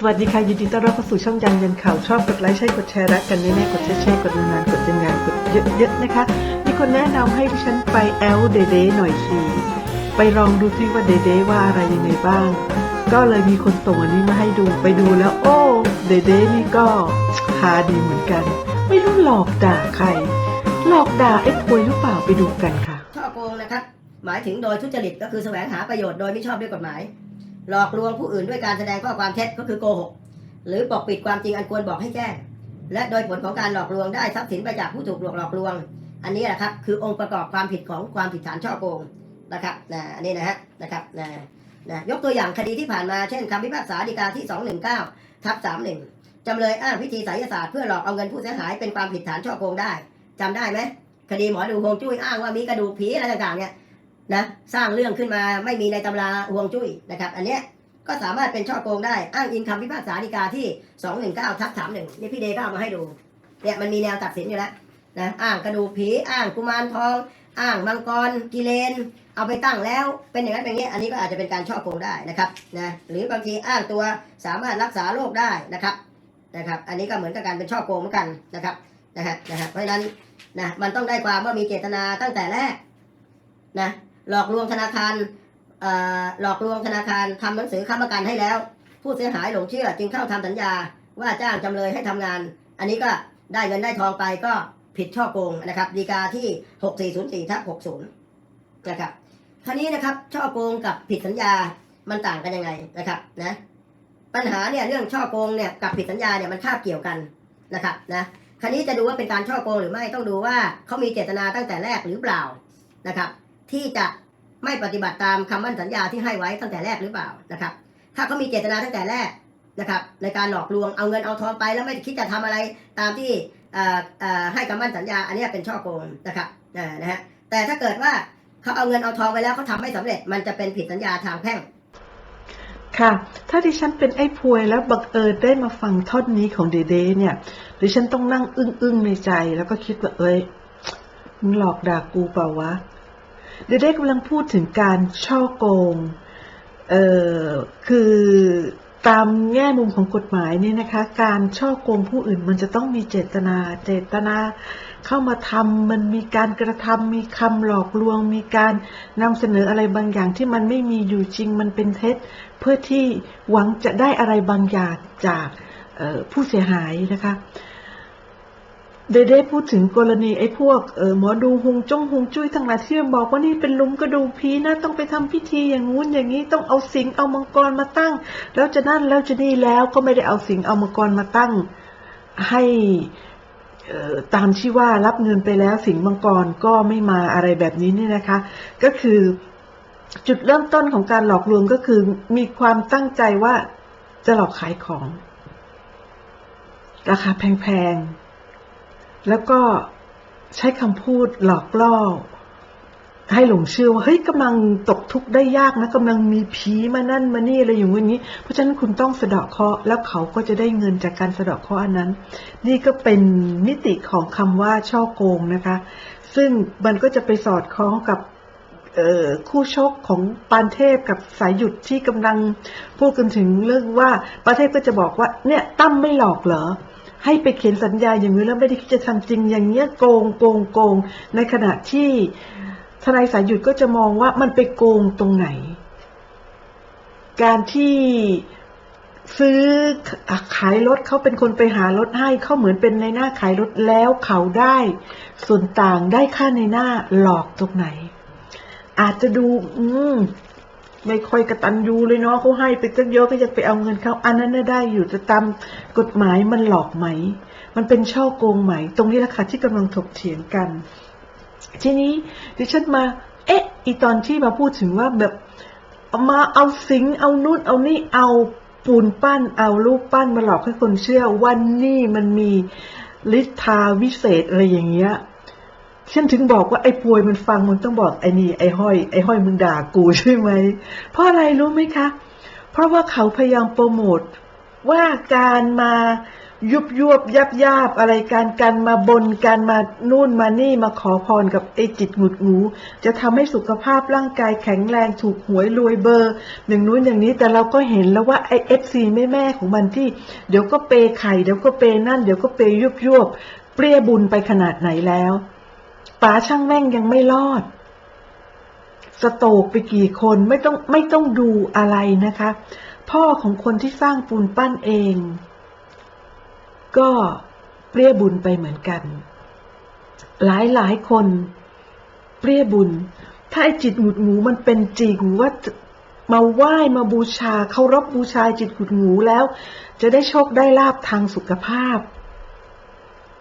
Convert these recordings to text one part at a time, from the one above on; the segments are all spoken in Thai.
สวัสดีค่ะ ยินดีต้อนรับเข้าสู่ช่องยันยันข่าว ชอบกดไลค์ใช่กดแชร์รักกันแน่ๆกดแชร์แชร์กดนานๆกดยังไงกดเยอะๆนะคะ มีคนแนะนำให้ดิฉันไปแอลเดเดหน่อยสิไปลองดูซิว่าเดเดว่าอะไรยังไงบ้าง ก็เลยมีคนส่งอันนี้มาให้ดูไปดูแล้ว โอ้เดเดนี่ก็ฮาดีเหมือนกัน ไม่รู้หลอกด่าใคร หลอกด่าไอ้ควยหรือเปล่าไปดูกันค่ะช่อโกงนะครับหมายถึงโดยทุจริตก็คือแสวงหาประโยชน์โดยไม่ชอบด้วยกฎหมาย หลอกลวงผู้อื่นด้วยการแสดงข้อความเท็จก็คือโกหก หรือปกปิดความจริงอันควรบอกให้แจ้ง และโดยผลของการหลอกลวงได้ทรัพย์สินไปจากผู้ถูกหลอกหลอกลวง อันนี้แหละครับคือองค์ประกอบความผิดของความผิดฐานช่อโกงนะครับนะอันนี้นะฮะนะครับนะนะยกตัวอย่างคดีที่ผ่านมาเช่นคำพิพากษาฎีกาที่ 219ทับ31จำเลยอ้างพิธีไสยศาสตร์เพื่อหลอกเอาเงินผู้เสียหายเป็นความผิดฐานช่อโกงได้จำได้ไหมคดีหมอดูฮวงจุ้ยอ้างว่ามีกระดูกผีอะไรต่างๆเนี่ย นะสร้างเรื่องขึ้นมาไม่มีในตำราฮวงจุ้ยนะครับ อันเนี้ยก็สามารถเป็นช่อโกงได้อ้างอิงคำพิพากษาฎีกาที่ 219ทับ31นี่พี่เดย์ก็เอามาให้ดูเนี่ยมันมีแนวตัดสินอยู่แล้วนะอ้างกระดูกผีอ้างกุมารทอง อ้างมังกรกิเลน เอาไปตั้งแล้วเป็นอย่างนั้นเป็นอย่างนี้อันนี้ก็อาจจะเป็นการช่อโกงได้นะครับนะหรือบางทีอ้างตัวสามารถรักษาโรคได้นะครับนะครับอันนี้ก็เหมือนกับการเป็นช่อโกงเหมือนกันนะครับนะฮะนะฮะเพราะฉะนั้นนะมันต้องได้ความว่ามีเจตนาตั้งแต่แรกนะ หลอกลวงธนาคารหลอกลวงธนาคารทำหนังสือค้ำประกันให้แล้ว ผู้เสียหายหลงเชื่อจึงเข้าทำสัญญา ว่าจ้างจำเลยให้ทำงาน อันนี้ก็ได้เงินได้ทองไปก็ผิดช่อโกงนะครับดีกาที่ 6404ทับ60นะครับคราวนี้นะครับช่อโกงกับผิดสัญญามันต่างกันยังไงนะครับนะปัญหาเนี่ยเรื่องช่อโกงเนี่ยกับผิดสัญญาเนี่ยมันคาบเกี่ยวกันนะครับนะคราวนี้จะดูว่าเป็นการช่อโกงหรือไม่ต้องดูว่าเขามีเจตนาตั้งแต่แรกหรือเปล่านะครับ ที่จะไม่ปฏิบัติตามคำมั่นสัญญาที่ให้ไว้ตั้งแต่แรกหรือเปล่านะครับ ถ้าเขามีเจตนาตั้งแต่แรกนะครับ ในการหลอกลวงเอาเงินเอาทองไปแล้วไม่คิดจะทำอะไรตามที่ให้คำมั่นสัญญา อันนี้เป็นช่อโกงนะครับนะฮะแต่ถ้าเกิดว่าเขาเอาเงินเอาทองไปแล้วเขาทำไม่สำเร็จ มันจะเป็นผิดสัญญาทางแพ่งค่ะ ถ้าดิฉันเป็นไอ้พวยแล้วบังเอิญได้มาฟังท่อนนี้ของเดเดเนี่ย ดิฉันต้องนั่งอึ้งๆในใจแล้วก็คิดว่าเอ้ยมึงหลอกด่ากูเปล่าวะ เดเด้กำลังพูดถึงการช่อโกง เอ่อ คือตามแง่มุมของกฎหมายเนี่ยนะคะ การช่อโกงผู้อื่นมันจะต้องมีเจตนา เจตนาเข้ามาทำมันมีการกระทำมีคำหลอกลวง มีการนำเสนออะไรบางอย่างที่มันไม่มีอยู่จริง มันเป็นเท็จ เพื่อที่หวังจะได้อะไรบางอย่างจากผู้เสียหายนะคะ เดเดพูดถึงกรณีไอ้พวกเออหมอดูฮวงจ้องฮวงจุ้ยทั้งหลายที่บอกว่านี่เป็นลุมกระดูกผีนะต้องไปทำพิธีอย่างงู้นอย่างนี้ต้องเอาสิงเอามังกรมาตั้ง แล้วจะนั่นแล้วจะนี่แล้วก็ไม่ได้เอาสิงเอามังกรมาตั้ง ให้เออตามที่ว่ารับเงินไปแล้วสิงมังกรก็ไม่มาอะไรแบบนี้เนี่ยนะคะ ก็คือจุดเริ่มต้นของการหลอกลวงก็คือมีความตั้งใจว่าจะหลอกขายของ ราคาแพงๆ แล้วก็ใช้คำพูดหลอกล่อ ให้หลงเชื่อว่า เฮ้ยกำลังตกทุกข์ได้ยากนะกำลังมีผีมานั่นมานี่อะไรอย่างนี้ เพราะฉะนั้นคุณต้องสะเดาะเคราะห์แล้วเขาก็จะได้เงินจากการสะเดาะเคราะห์อันนั้น นี่ก็เป็นมิติของคำว่าช่อโกงนะคะ ซึ่งมันก็จะไปสอดคล้องกับคู่ชกของปานเทพกับสายหยุดที่กำลังพูดกันถึงเรื่องว่าปานเทพก็จะบอกว่า เนี่ยตั้มไม่หลอกเหรอ ให้ไปเขียนสัญญาอย่างนี้แล้วไม่ได้คิดจะทำจริงอย่างเงี้ยโกงโกงโกง ในขณะที่ทนายสายหยุดก็จะมองว่ามันไปโกงตรงไหน การที่ซื้อขายรถเขาเป็นคนไปหารถให้เขาเหมือนเป็นในหน้าขายรถแล้วเขาได้ ส่วนต่างได้ค่าในหน้าหลอกตรงไหน อาจจะดู อืม ไม่ค่อยกระตันยูเลยเนาะเขาให้ไปตั้งเยอะก็ยังไปเอาเงินเขาอันนั้นน่ะได้อยู่จะตามกฎหมายมันหลอกไหม มันเป็นช่อโกงไหม ตรงนี้แหละค่ะที่กำลังถกเถียงกัน ทีนี้ดิฉันมา เอ๊ะ อีตอนที่มาพูดถึงว่าแบบมาเอาสิงเอานู่นเอานี่เอาปูนปั้นเอารูปปั้นมาหลอกให้คนเชื่อวันนี้มันมีฤทธาวิเศษอะไรอย่างเงี้ย ฉันถึงบอกว่าไอ้ป่วยมันฟังมันต้องบอกไอ้นี่ไอ้ห้อยไอ้ห้อยมึงด่ากูใช่ไหม เพราะอะไรรู้ไหมคะ เพราะว่าเขาพยายามโปรโมทว่าการมายุบยวบยับยาบอะไรการกันมาบนกันมานู่นมานี่มาขอพรกับไอ้จิตหงุดหงูจะทำให้สุขภาพร่างกายแข็งแรงถูกหวยรวยเบอร์ อย่างนู้นอย่างนี้แต่เราก็เห็นแล้วว่าไอ้เอฟซีแม่แม่ของมันที่ เดี๋ยวก็เปย์ไข่เดี๋ยวก็เปย์นั่น เดี๋ยวก็เปย์ยุบยวบเปรี้ยบุญไปขนาดไหนแล้ว ป๋าช่างแม่งยังไม่รอด สโตกไปกี่คนไม่ต้องไม่ต้องดูอะไรนะคะ พ่อของคนที่สร้างปูนปั้นเอง ก็เปรี้ยบุญไปเหมือนกัน หลายหลายคนเปรี้ยบุญ ถ้าไอจิตหงุดหงูมันเป็นจริงว่ามาไหว้มาบูชาเคารพบูชาจิตหงุดหงูแล้ว จะได้โชคได้ลาบทางสุขภาพ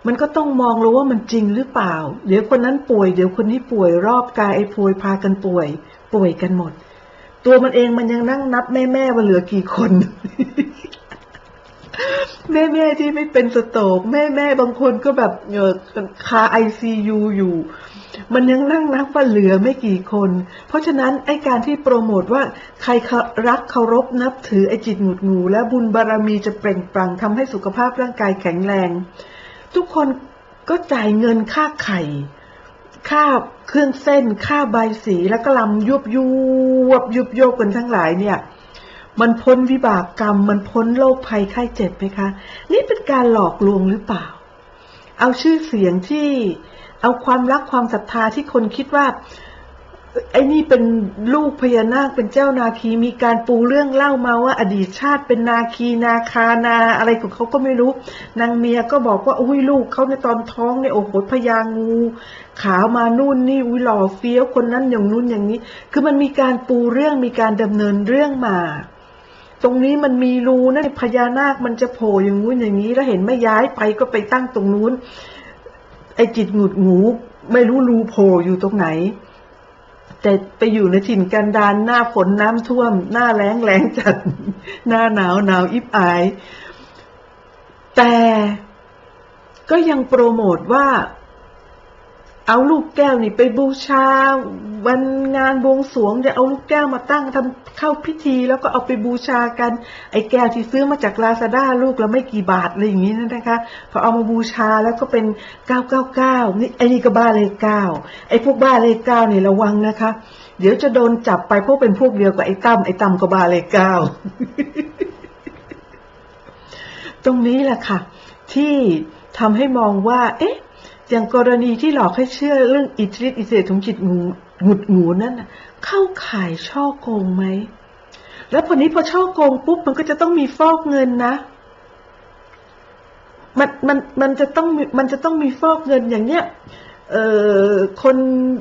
มันก็ต้องมองรู้ว่ามันจริงหรือเปล่า เดี๋ยวคนนั้นป่วย เดี๋ยวคนนี้ป่วยรอบกายไอ้ป่วยพากันป่วย ป่วยกันหมด ตัวมันเองมันยังนั่งนับแม่แม่ว่าเหลือกี่คน แม่แม่ที่ไม่เป็นสโตกแม่แม่บางคนก็แบบเออคาไอซียูอยู่ มันยังนั่งนับว่าเหลือไม่กี่คน เพราะฉะนั้นไอ้การที่โปรโมทว่าใครรักเคารพนับถือไอ้จิตหงุดหงูและบุญบารมีจะเปล่งปลั่งทำให้สุขภาพร่างกายแข็งแรง ทุกคนก็จ่ายเงินค่าไข่ ค่าเครื่องเส้น ค่าใบสีแล้วก็ลำยุบยุบยุบโยกกันทั้งหลายเนี่ย มันพ้นวิบากกรรม มันพ้นโรคภัยไข้เจ็บไหมคะ นี่เป็นการหลอกลวงหรือเปล่า เอาชื่อเสียงที่ เอาความรักความศรัทธาที่คนคิดว่า ไอ้นี่เป็นลูกพญานาคเป็นเจ้านาคีมีการปูเรื่องเล่ามาว่า อดีตชาติเป็นนาคีนาคานาอะไรของเขาก็ไม่รู้ นางเมียก็บอกว่าอุ้ยลูกเขาในตอนท้องเนี่ยโอ้โหพญางูขาวมานู่นนี่อุ้ยหล่อเฟี้ยวคนนั้นอย่างนู้นอย่างนี้ คือมันมีการปูเรื่องมีการดำเนินเรื่องมาตรงนี้มันมีรูนะพญานาคมันจะโผล่อย่างงู้นอย่างนี้ แล้วเห็นไม่ย้ายไปก็ไปตั้งตรงนู้น ไอ้จิตหงุดหงู ไม่รู้รูโผล่อยู่ตรงไหน แต่ไปอยู่ในถิ่นกันดารหน้าฝนน้ำท่วม หน้าแรงแรงจัด หน้าหนาวหนาวอิบอาย แต่ก็ยังโปรโมทว่า เอาลูกแก้วนี่ไปบูชา วันงานบวงสรวงจะเอาลูกแก้วมาตั้งทำเข้าพิธี แล้วก็เอาไปบูชากัน ไอ้แก้วที่ซื้อมาจากลาซาด้าลูกละไม่กี่บาทอะไรอย่างนี้นะคะพอเอามาบูชาแล้วก็เป็นเก้าเก้าเก้านี่ไอ้นี่ก็บ้าเลขเก้าไอ้พวกบ้าเลขเก้าเนี่ยระวังนะคะ เดี๋ยวจะโดนจับไปเพราะเป็นพวกเดียวกับไอ้ตั้มไอ้ตั้มก็บ้าเลขเก้าตรงนี้แหละค่ะ ที่ทำให้มองว่า เอ๊ะ อย่างกรณีที่หลอกให้เชื่อเรื่องอิทธิฤทธิอิเศษของจิตงูหงุดหงูนั่นนะเข้าข่ายช่อโกงไหม แล้วพอนี้พอช่อโกงปุ๊บมันก็จะต้องมีฟอกเงินนะ มันมันมันจะต้องมันจะต้องมีฟอกเงินอย่างเนี้ยเอ่อคน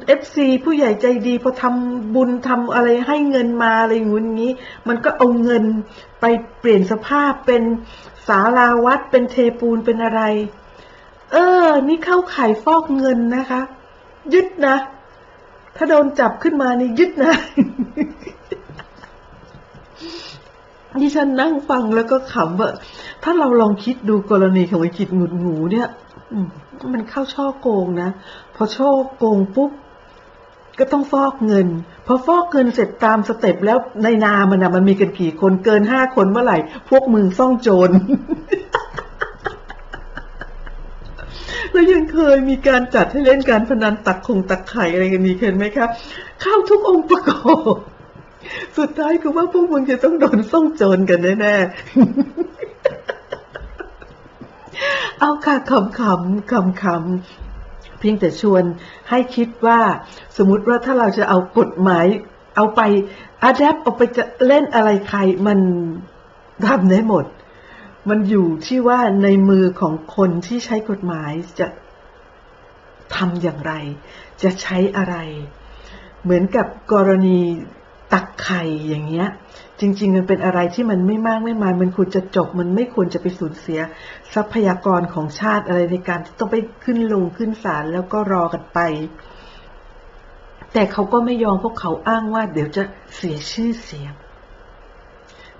เอฟซีผู้ใหญ่ใจดีพอทำบุญทำอะไรให้เงินมาอะไรอย่างงู้ยนี้ มันก็เอาเงินไปเปลี่ยนสภาพเป็นศาลาวัดเป็นเทปูนเป็นอะไร เออ นี่เข้าข่ายฟอกเงินนะคะ ยึดนะ ถ้าโดนจับขึ้นมานี่ยึดนะ ดิฉันนั่งฟังแล้วก็ขำว่า ถ้าเราลองคิดดูกรณีของไอ้จิตหงุดหงูเนี่ยมันเข้าช่อโกงนะ พอช่อโกงปุ๊บก็ต้องฟอกเงิน พอฟอกเงินเสร็จตามสเต็ปแล้วในนามันอะมันมีกันกี่คนเกินห้าคนเมื่อไหร่ พวกมึงซ่องโจร แล้วยังเคยมีการจัดให้เล่นการพนันตักคงตักไข่อะไรกันนี้เห็นไหมครับเข้าทุกองค์ประกอบสุดท้ายคือว่าพวกมึงจะต้องโดนซ่องโจรกันแน่ๆ เอาค่ะคำคำคำคำเพียงแต่ชวนให้คิดว่าสมมติว่าถ้าเราจะเอากฎหมาย เอาไปอัดแอปเอาไปจะเล่นอะไรใครมันทำได้หมด มันอยู่ที่ว่าในมือของคนที่ใช้กฎหมายจะทำอย่างไร จะใช้อะไร เหมือนกับกรณีตักไข่อย่างเงี้ย จริง ๆ มันเป็นอะไรที่มันไม่มากไม่มาย มันควรจะจบ มันไม่ควรจะไปสูญเสีย ทรัพยากรของชาติอะไรในการที่ต้องไปขึ้นลงขึ้นศาลแล้วก็รอกันไป แต่เขาก็ไม่ยอมพราะเขาอ้างว่า เดี๋ยวจะเสียชื่อเสียง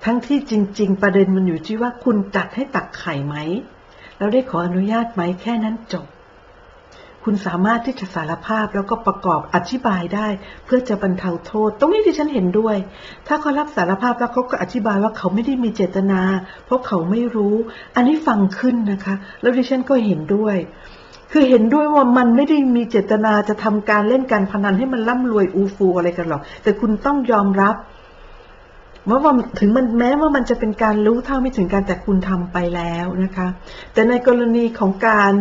ทั้งที่จริง ๆ ประเด็นมันอยู่ที่ว่าคุณจัดให้ตักไข่ไหม แล้วได้ขออนุญาตไหมแค่นั้นจบ คุณสามารถที่จะสารภาพแล้วก็ประกอบอธิบายได้ เพื่อจะบรรเทาโทษ ตรงนี้ที่ฉันเห็นด้วย ถ้าเขารับสารภาพแล้วเขาก็อธิบายว่าเขาไม่ได้มีเจตนา เพราะเขาไม่รู้ อันนี้ฟังขึ้นนะคะ แล้วดิฉันก็เห็นด้วยคือเห็นด้วยว่ามันไม่ได้มีเจตนาจะทำการเล่นการพนันให้มันร่ำรวยอูฟูอะไรกันหรอก แต่คุณต้องยอมรับ ว่าว่าถึงมันแม้ว่ามันจะเป็นการรู้เท่าไม่ถึงการแต่คุณทำไปแล้วนะคะ แต่ในกรณีของการ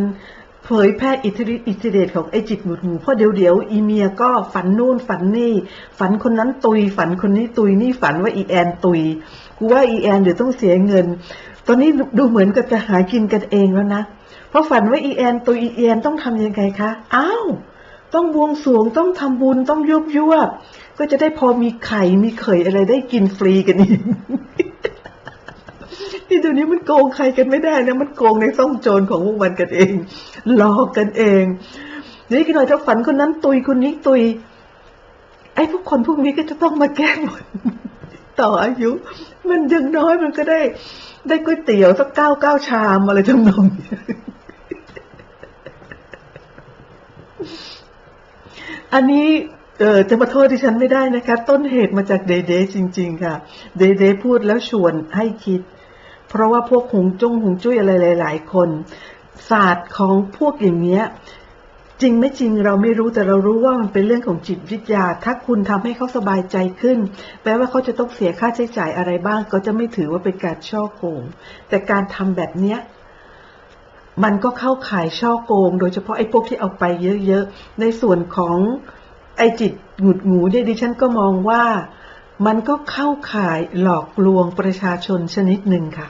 เผยแพร่อิทธิฤทธิ์อิทธิเดชของไอจิตหมุดหมู่เพราะเดี๋ยวเดี๋ยวอีเมียก็ฝันนู่นฝันนี่ ฝันคนนั้นตุย ฝันคนนี้ตุยนี่ฝันว่าอีแอนตุยกูว่าอีแอนเดี๋ยวต้องเสียเงิน ตอนนี้ดูเหมือนกับจะหากินกันเองแล้วนะ เพราะฝันว่าอีแอนตุยอีแอนต้องทำยังไงคะอ้าว ต้องบวงสรวงต้องทำบุญต้องยุบยวบก็จะได้พอมีไข่มีเขยอะไรได้กินฟรีกันอีกที่เดี๋ยวนี้มันโกงใครกันไม่ได้นะมันโกงในซ่องโจรของพวกมันกันเองหลอกกันเองนี่กันหน่อยถ้าฝันคนนั้นตุยคนนี้ตุย ไอ้พวกคนพวกนี้ก็จะต้องมาแก้บนต่ออายุ มันยังน้อยมันก็ได้ ได้ก๋วยเตี๋ยวสักเก้าเก้าชามอะไรทำนองนี้ อันนี้เออจะมาโทษที่ฉันไม่ได้นะคะ ต้นเหตุมาจากเดเดจริง ๆ ค่ะ เดเดพูดแล้วชวนให้คิด เพราะว่าพวกหงจงหงจุ้ยอะไรหลาย ๆ คนศาสตร์ของพวกอย่างเนี้ยจริงไม่จริงเราไม่รู้แต่เรารู้ว่ามันเป็นเรื่องของจิตวิทยา ถ้าคุณทำให้เขาสบายใจขึ้น แปลว่าเขาจะต้องเสียค่าใช้จ่ายอะไรบ้าง ก็จะไม่ถือว่าเป็นการช่อโกงแต่การทำแบบเนี้ย มันก็เข้าข่ายช่อโกง โดยเฉพาะไอ้พวกที่เอาไปเยอะๆ ในส่วนของไอ้จิตหงุดหงูเนี่ยดิฉันก็มองว่ามันก็เข้าข่ายหลอกลวงประชาชนชนิดหนึ่งค่ะ